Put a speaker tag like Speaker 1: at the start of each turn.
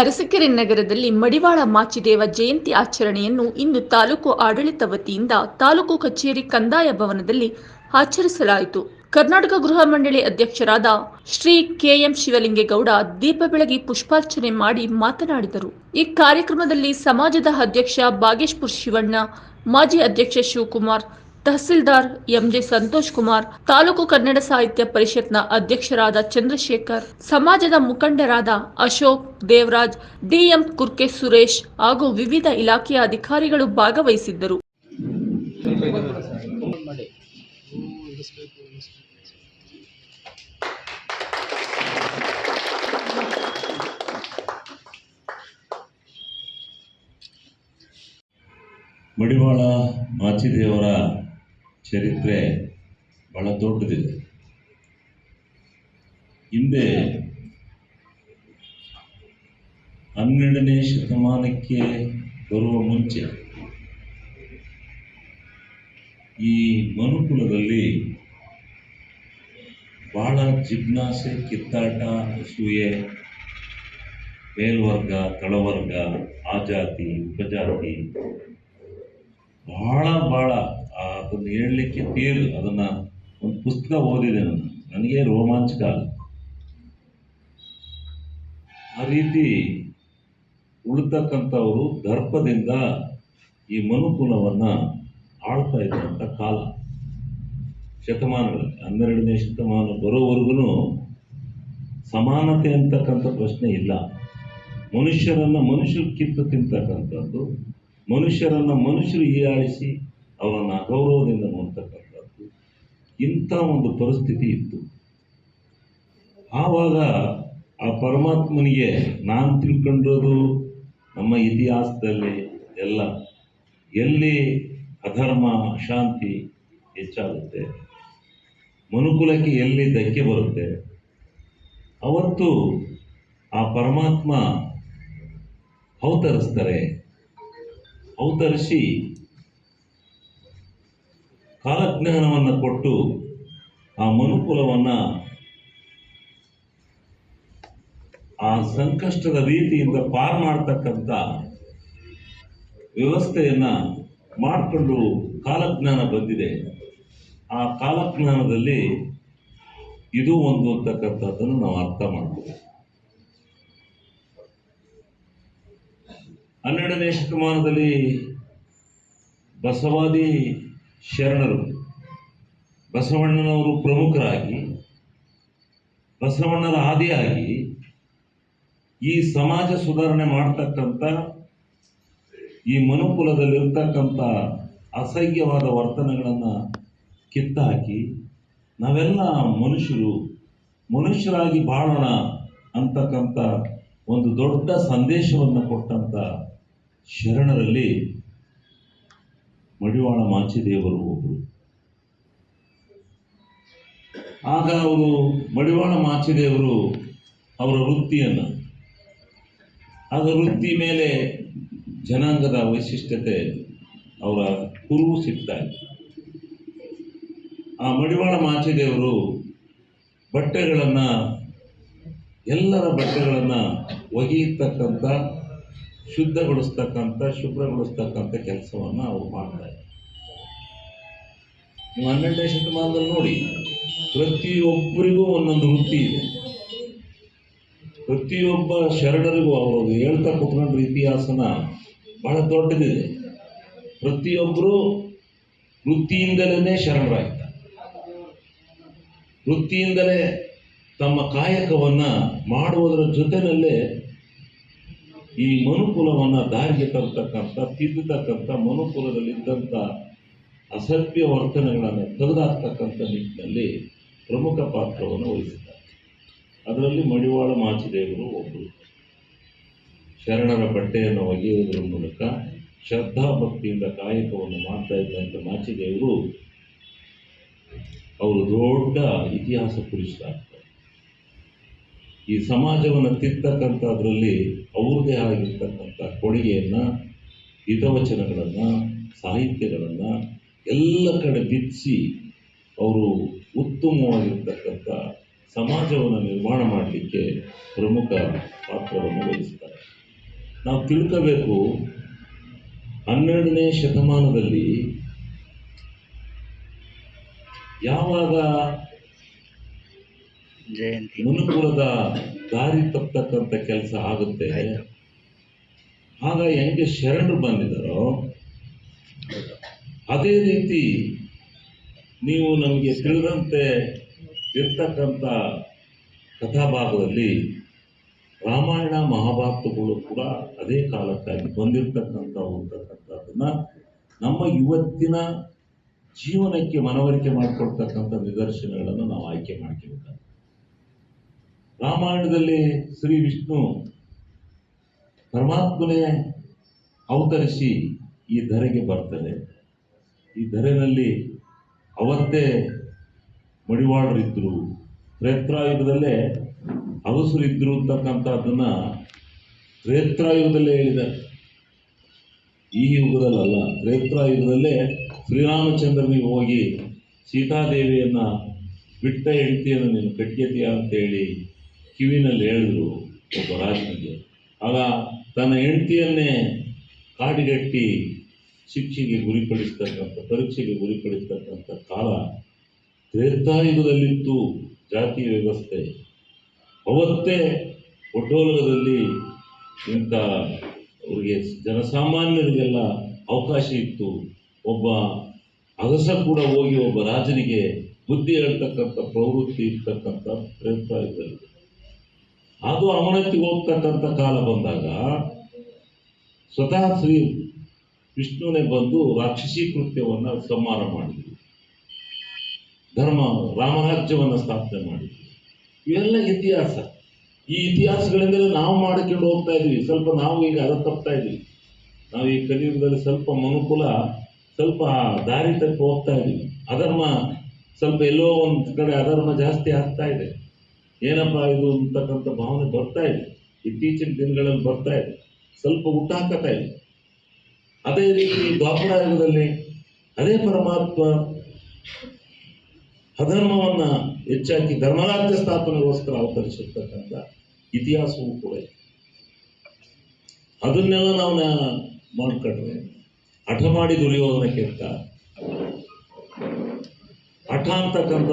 Speaker 1: ಅರಸಕೆರೆ ನಗರದಲ್ಲಿ ಮಡಿವಾಳ ಮಾಚಿದೇವ ಜಯಂತಿ ಆಚರಣೆಯನ್ನು ಇಂದು ತಾಲೂಕು ಆಡಳಿತ ವತಿಯಿಂದ ತಾಲೂಕು ಕಚೇರಿ ಕಂದಾಯ ಭವನದಲ್ಲಿ ಆಚರಿಸಲಾಯಿತು. ಕರ್ನಾಟಕ ಗೃಹ ಮಂಡಳಿ ಅಧ್ಯಕ್ಷರಾದ ಶ್ರೀ ಕೆಎಂ ಶಿವಲಿಂಗೇಗೌಡ ದೀಪ ಬೆಳಗಿ ಪುಷ್ಪಾರ್ಚನೆ ಮಾಡಿ ಮಾತನಾಡಿದರು. ಈ ಕಾರ್ಯಕ್ರಮದಲ್ಲಿ ಸಮಾಜದ ಅಧ್ಯಕ್ಷ ಬಾಗೇಶ್ಪುರ್ ಶಿವಣ್ಣ, ಮಾಜಿ ಅಧ್ಯಕ್ಷ ಶಿವಕುಮಾರ್ ತಹಸೀಲ್ದಾರ್ ಎಂಜೆ ಸಂತೋಷ್ ಕುಮಾರ್, ತಾಲೂಕು ಕನ್ನಡ ಸಾಹಿತ್ಯ ಪರಿಷತ್ನ ಅಧ್ಯಕ್ಷರಾದ ಚಂದ್ರಶೇಖರ್, ಸಮಾಜದ ಮುಖಂಡರಾದ ಅಶೋಕ್, ದೇವರಾಜ್, ಡಿಎಂ ಕುರ್ಕೆ ಸುರೇಶ್ ಹಾಗೂ ವಿವಿಧ ಇಲಾಖೆಯ ಅಧಿಕಾರಿಗಳು ಭಾಗವಹಿಸಿದ್ದರು.
Speaker 2: ಮಡಿವಾಳ ಮಾಚಿದೇವರ ಚರಿತ್ರೆ ಬಹಳ ದೊಡ್ಡದಿದೆ. ಹಿಂದೆ ಹನ್ನೆರಡನೇ ಶತಮಾನಕ್ಕೆ ಬರುವ ಮುಂಚೆ ಈ ಮನುಕುಲದಲ್ಲಿ ಬಹಳ ಜಿಜ್ಞಾಸೆ, ಕಿತ್ತಾಟ, ಅಸೂಯೆ, ಮೇಲ್ವರ್ಗ, ತಳವರ್ಗ ಆ ಜಾತಿ ಉಪಜಾತಿ ಬಹಳ ಬಹಳ ಅದನ್ನು ಹೇಳಲಿಕ್ಕೆ ತೀರ್ ಅದನ್ನ ಒಂದು ಪುಸ್ತಕ ಓದಿದೆ ನಾನು. ನನಗೆ ರೋಮಾಂಚಕ. ಆ ರೀತಿ ಉಳಿತಕ್ಕಂಥವರು ದರ್ಪದಿಂದ ಈ ಮನುಕುಲವನ್ನ ಆಳ್ತಾ ಇದ್ದಂಥ ಕಾಲ. ಶತಮಾನಗಳಲ್ಲಿ, ಹನ್ನೆರಡನೇ ಶತಮಾನ ಬರೋವರೆಗೂ ಸಮಾನತೆ ಅಂತಕ್ಕಂಥ ಪ್ರಶ್ನೆ ಇಲ್ಲ. ಮನುಷ್ಯರನ್ನ ಮನುಷ್ಯರು ಕಿತ್ತು ತಿಂತಕ್ಕಂಥದ್ದು ಮನುಷ್ಯರನ್ನ ಮನುಷ್ಯರು ಹೀಯಾಳಿಸಿ ಅವರನ್ನು ಅಗೌರವದಿಂದ ನೋಡ್ತಕ್ಕಂಥದ್ದು. ಇಂಥ ಒಂದು ಪರಿಸ್ಥಿತಿ ಇತ್ತು. ಆವಾಗ ಆ ಪರಮಾತ್ಮನಿಗೆ ನಾನು ತಿಳ್ಕೊಂಡಿರೋದು ನಮ್ಮ ಇತಿಹಾಸದಲ್ಲಿ ಎಲ್ಲ. ಎಲ್ಲಿ ಅಧರ್ಮ, ಅಶಾಂತಿ ಹೆಚ್ಚಾಗುತ್ತೆ, ಮನುಕುಲಕ್ಕೆ ಎಲ್ಲಿ ಧಕ್ಕೆ ಬರುತ್ತೆ. ಅವತ್ತು ಆ ಪರಮಾತ್ಮ ಅವತರಿಸ್ತಾರೆ. ಅವತರಿಸಿ ಕಾಲಜ್ಞಾನವನ್ನು ಕೊಟ್ಟು ಆ ಮನುಕುಲವನ್ನು ಆ ಸಂಕಷ್ಟದ ರೀತಿಯಿಂದ ಪಾರ್ ಮಾಡ್ತಕ್ಕಂಥ ವ್ಯವಸ್ಥೆಯನ್ನು ಮಾಡಿಕೊಂಡು ಕಾಲಜ್ಞಾನ ಬಂದಿದೆ. ಆ ಕಾಲಜ್ಞಾನದಲ್ಲಿ ಇದು ಒಂದು ಅಂತಕ್ಕಂಥದ್ದನ್ನು ನಾವು ಅರ್ಥ ಮಾಡ್ಬೋದು. ಹನ್ನೆರಡನೇ ಶತಮಾನದಲ್ಲಿ ಬಸವಾದಿ ಶರಣರು, ಬಸವಣ್ಣನವರು ಪ್ರಮುಖರಾಗಿ, ಬಸವಣ್ಣರ ಆದಿಯಾಗಿ ಈ ಸಮಾಜ ಸುಧಾರಣೆ ಮಾಡ್ತಕ್ಕಂಥ, ಈ ಮನುಕುಲದಲ್ಲಿರ್ತಕ್ಕಂಥ ಅಸಹ್ಯವಾದ ವರ್ತನೆಗಳನ್ನು ಕಿತ್ತಾಕಿ ನಾವೆಲ್ಲ ಮನುಷ್ಯರು, ಮನುಷ್ಯರಾಗಿ ಬಾಳೋಣ ಅಂತಕ್ಕಂಥ ಒಂದು ದೊಡ್ಡ ಸಂದೇಶವನ್ನು ಕೊಟ್ಟಂಥ ಶರಣರಲ್ಲಿ ಮಡಿವಾಳ ಮಾಚಿದೇವರು ಒಬ್ಬರು ಆಗ ಅವರು ಮಡಿವಾಳ ಮಾಚಿದೇವರು ಅವರ ವೃತ್ತಿಯನ್ನು, ಆಗ ವೃತ್ತಿ ಮೇಲೆ ಜನಾಂಗದ ವೈಶಿಷ್ಟ್ಯತೆ ಅವರ ಕುರುವು ಸಿಗ್ತಾ ಇತ್ತು. ಆ ಮಡಿವಾಳ ಮಾಚಿದೇವರು ಬಟ್ಟೆಗಳನ್ನು, ಎಲ್ಲರ ಬಟ್ಟೆಗಳನ್ನು ಒಗೆಯತಕ್ಕಂಥ ಶುದ್ಧಗೊಳಿಸ್ತಕ್ಕಂಥ, ಶುಭ್ರಗೊಳಿಸ್ತಕ್ಕಂಥ ಕೆಲಸವನ್ನು ಅವರು ಮಾಡ್ತಾರೆ ನೀವು ಹನ್ನೆರಡನೇ ಶತಮಾನದಲ್ಲಿ ನೋಡಿ, ಪ್ರತಿಯೊಬ್ಬರಿಗೂ ಒಂದೊಂದು ವೃತ್ತಿ ಇದೆ. ಪ್ರತಿಯೊಬ್ಬ ಶರಣರಿಗೂ ಅವರು ಹೇಳ್ತಾ ಕುತ್ಕೊಂಡ್ರ ಇತಿಹಾಸನ ಬಹಳ ದೊಡ್ಡದಿದೆ. ಪ್ರತಿಯೊಬ್ಬರು ವೃತ್ತಿಯಿಂದಲೇ ಶರಣರಾಗ್ತಾರೆ. ವೃತ್ತಿಯಿಂದಲೇ ತಮ್ಮ ಕಾಯಕವನ್ನು ಮಾಡುವುದರ ಜೊತೆಯಲ್ಲೇ ಈ ಮನುಕುಲವನ್ನು ದಾರಿಗೆ ತರತಕ್ಕಂಥ ತಿದ್ದತಕ್ಕಂಥ ಮನುಕುಲದಲ್ಲಿದ್ದಂಥ ಅಸಭ್ಯ ವರ್ತನೆಗಳನ್ನು ತೆಗೆದಾಕ್ತಕ್ಕಂಥ ನಿಟ್ಟಿನಲ್ಲಿ ಪ್ರಮುಖ ಪಾತ್ರವನ್ನು ವಹಿಸಿದ್ದಾರೆ. ಅದರಲ್ಲಿ ಮಡಿವಾಳ ಮಾಚಿದೇವರು ಒಬ್ಬರು ಶರಣರ ಬಟ್ಟೆಯನ್ನು ಒಗೆಯುವುದರ ಮೂಲಕ ಶ್ರದ್ಧಾ ಭಕ್ತಿಯಿಂದ ಕಾಯಕವನ್ನು ಮಾಡ್ತಾ ಇದ್ದಂಥ ಮಾಚಿದೇವರು ಅವರು ದೊಡ್ಡ ಇತಿಹಾಸ ಪುರುಷರಾಗ್ತಾರೆ ಈ ಸಮಾಜವನ್ನು ತಿಂತಕ್ಕಂಥದ್ರಲ್ಲಿ ಅವ್ರದ್ದೇ ಆಗಿರ್ತಕ್ಕಂಥ ಕೊಡುಗೆಯನ್ನು, ಹಿತವಚನಗಳನ್ನು, ಸಾಹಿತ್ಯಗಳನ್ನು ಎಲ್ಲ ಕಡೆ ಬಿಚ್ಚಿ ಅವರು ಉತ್ತಮವಾಗಿರ್ತಕ್ಕಂಥ ಸಮಾಜವನ್ನು ನಿರ್ಮಾಣ ಮಾಡಲಿಕ್ಕೆ ಪ್ರಮುಖ ಪಾತ್ರವನ್ನು ವಹಿಸ್ತಾರೆ. ನಾವು ತಿಳ್ಕೋಬೇಕು, ಹನ್ನೆರಡನೇ ಶತಮಾನದಲ್ಲಿ ಯಾವಾಗ
Speaker 3: ಜಯಂತಿ.
Speaker 2: ಮನುಕುಲದ ದಾರಿ ತಪ್ಪತಕ್ಕಂಥ ಕೆಲಸ ಆಗುತ್ತೆ. ಆಗ ಹೆಂಗೆ ಶರಣರು ಬಂದಿದ್ದಾರೋ ಅದೇ ರೀತಿ ನೀವು ನಮಗೆ ತಿಳಿದಂತೆ ಇರ್ತಕ್ಕಂಥ ಕಥಾಭಾಗದಲ್ಲಿ ರಾಮಾಯಣ ಮಹಾಭಾರತಗಳು ಕೂಡ ಅದೇ ಕಾಲಕ್ಕಾಗಿ ಬಂದಿರತಕ್ಕಂಥವು ಅಂತಕ್ಕಂಥದ್ದನ್ನ ನಮ್ಮ ಇವತ್ತಿನ ಜೀವನಕ್ಕೆ ಮನವರಿಕೆ ಮಾಡಿಕೊಡ್ತಕ್ಕಂಥ ನಿದರ್ಶನಗಳನ್ನು ನಾವು ಆಯ್ಕೆ ಮಾಡ್ಕೋಬೇಕಾಗ್ತದೆ ರಾಮಾಯಣದಲ್ಲಿ ಶ್ರೀ ವಿಷ್ಣು ಪರಮಾತ್ಮನೇ ಅವತರಿಸಿ ಈ ಧರೆಗೆ ಬರ್ತಾರೆ ಈ ಧರೆನಲ್ಲಿ ಅವತ್ತೇ ಮಡಿವಾಳರಿದ್ದರು ತ್ರೇತ್ರಾಯುಗದಲ್ಲೇ ಅವಸರಿದ್ದರು ಅಂತಕ್ಕಂಥದ್ದನ್ನ ತ್ರೇತ್ರಾಯುಗದಲ್ಲೇ ಹೇಳಿದ್ದಾರೆ ಈ ಯುಗದಲ್ಲಲ್ಲ, ತ್ರೇತ್ರಾಯುಗದಲ್ಲೇ ಶ್ರೀರಾಮಚಂದ್ರನಿಗೆ ಹೋಗಿ ಸೀತಾದೇವಿಯನ್ನು ಬಿಟ್ಟ ಹೆಂಡತಿಯನ್ನು ನೀನು ಅಂತ ಅಂತೇಳಿ ಕಿವಿನಲ್ಲಿ ಹೇಳಿದ್ರು ಒಬ್ಬ ರಾಜನಿಗೆ ಆಗ ತನ್ನ ಹೆಂಡತಿಯನ್ನೇ ಕಾಡಿಗಟ್ಟಿ ಶಿಕ್ಷೆಗೆ ಗುರಿಪಡಿಸ್ತಕ್ಕಂಥ, ಪರೀಕ್ಷೆಗೆ ಗುರಿಪಡಿಸ್ತಕ್ಕಂಥ ಕಾಲ ತ್ರೇತಾಯುಗದಲ್ಲಿತ್ತು ಜಾತಿ ವ್ಯವಸ್ಥೆ. ಅವತ್ತೇ ಒಡ್ಡೋಲಗದಲ್ಲಿ ಇಂಥ ಅವರಿಗೆ ಜನಸಾಮಾನ್ಯರಿಗೆಲ್ಲ ಅವಕಾಶ ಇತ್ತು. ಒಬ್ಬ ಅಗಸ ಕೂಡ ಹೋಗಿ ಒಬ್ಬ ರಾಜನಿಗೆ ಬುದ್ಧಿ ಹೇಳ್ತಕ್ಕಂಥ ಪ್ರವೃತ್ತಿ ಇರ್ತಕ್ಕಂಥ ತ್ರೇತಾಯುಗದಲ್ಲಿ ಅದು ಅವನತಿಗೆ ಹೋಗ್ತಕ್ಕಂಥ ಕಾಲ ಬಂದಾಗ ಸ್ವತಃ ಶ್ರೀ ವಿಷ್ಣುವೇ ಬಂದು ರಾಕ್ಷಸಿ ಕೃತ್ಯವನ್ನು ಸಂಹಾರ ಮಾಡಿದ್ರು. ಧರ್ಮ, ರಾಮರಾಜ್ಯವನ್ನು ಸ್ಥಾಪನೆ ಮಾಡಿದ್ರು. ಇವೆಲ್ಲ ಇತಿಹಾಸ. ಈ ಇತಿಹಾಸಗಳಿಂದಲೇ ನಾವು ಮಾಡಿಕೊಂಡು ಹೋಗ್ತಾ ಇದ್ವಿ ಸ್ವಲ್ಪ ನಾವು ಈಗ ಅದ ತಪ್ತಾ ಇದ್ವಿ ನಾವು ಈ ಕಲಿಯುಗದಲ್ಲಿ ಸ್ವಲ್ಪ ಮನುಕುಲ, ಸ್ವಲ್ಪ ದಾರಿ ತಪ್ಪಿ ಹೋಗ್ತಾ ಇದೀವಿ ಅಧರ್ಮ ಸ್ವಲ್ಪ ಎಲ್ಲೋ ಒಂದು ಕಡೆ ಅಧರ್ಮ ಜಾಸ್ತಿ ಆಗ್ತಾ ಇದೆ. ಏನಪ್ಪ ಇದು ಅಂತಕ್ಕಂಥ ಭಾವನೆ ಬರ್ತಾ ಇದೆ. ಇತ್ತೀಚಿನ ದಿನಗಳಲ್ಲಿ ಬರ್ತಾ ಇದೆ. ಸ್ವಲ್ಪ ಹುಟ್ಟಾಕತಾ ಇದೆ. ಅದೇ ರೀತಿ ದ್ವಾಪರ ಯುಗದಲ್ಲಿ ಅದೇ ಪರಮಾತ್ಮ ಅಧರ್ಮವನ್ನ ಹೆಚ್ಚಾಗಿ ಧರ್ಮರಾಜ್ಯ ಸ್ಥಾಪನೆಗೋಸ್ಕರ ಅವತರಿಸಿರ್ತಕ್ಕಂಥ ಇತಿಹಾಸವೂ ಕೂಡ ಇದೆ. ಅದನ್ನೆಲ್ಲ ನಾವು ಮಾಡ್ಕೊಂಡ್ರೆ ಹಠ ಮಾಡಿ ದುರ್ಯೋಧನ ಕೆತ್ತ ಹಠ ಅಂತಕ್ಕಂಥ